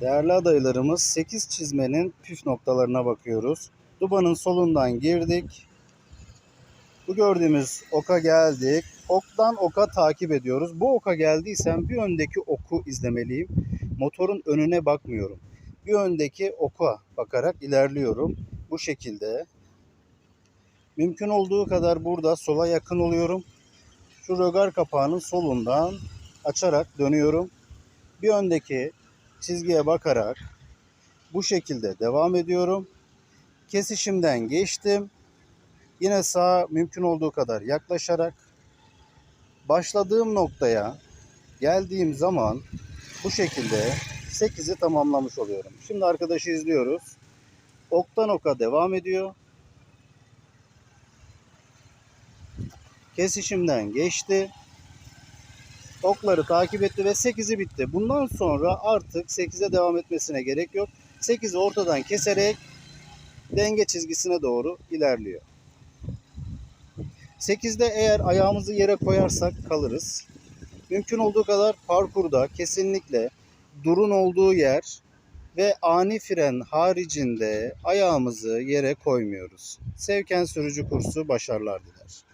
Değerli adaylarımız 8 çizmenin püf noktalarına bakıyoruz. Dubanın solundan girdik. Bu gördüğümüz oka geldik. Oktan oka takip ediyoruz. Bu oka geldiysem bir öndeki oku izlemeliyim. Motorun önüne bakmıyorum. Bir öndeki oka bakarak ilerliyorum. Bu şekilde. Mümkün olduğu kadar burada sola yakın oluyorum. Şu rögar kapağının solundan açarak dönüyorum. Bir öndeki çizgiye bakarak bu şekilde devam ediyorum. Kesişimden geçtim. Yine sağa mümkün olduğu kadar yaklaşarak başladığım noktaya geldiğim zaman bu şekilde 8'i tamamlamış oluyorum. Şimdi arkadaşı izliyoruz. Oktan oka devam ediyor. Kesişimden geçti. Okları takip etti ve 8'i bitti. Bundan sonra artık 8'e devam etmesine gerek yok. 8'i ortadan keserek denge çizgisine doğru ilerliyor. 8'de eğer ayağımızı yere koyarsak kalırız. Mümkün olduğu kadar parkurda kesinlikle durun olduğu yer ve ani fren haricinde ayağımızı yere koymuyoruz. Sevken sürücü kursu başarılar diler.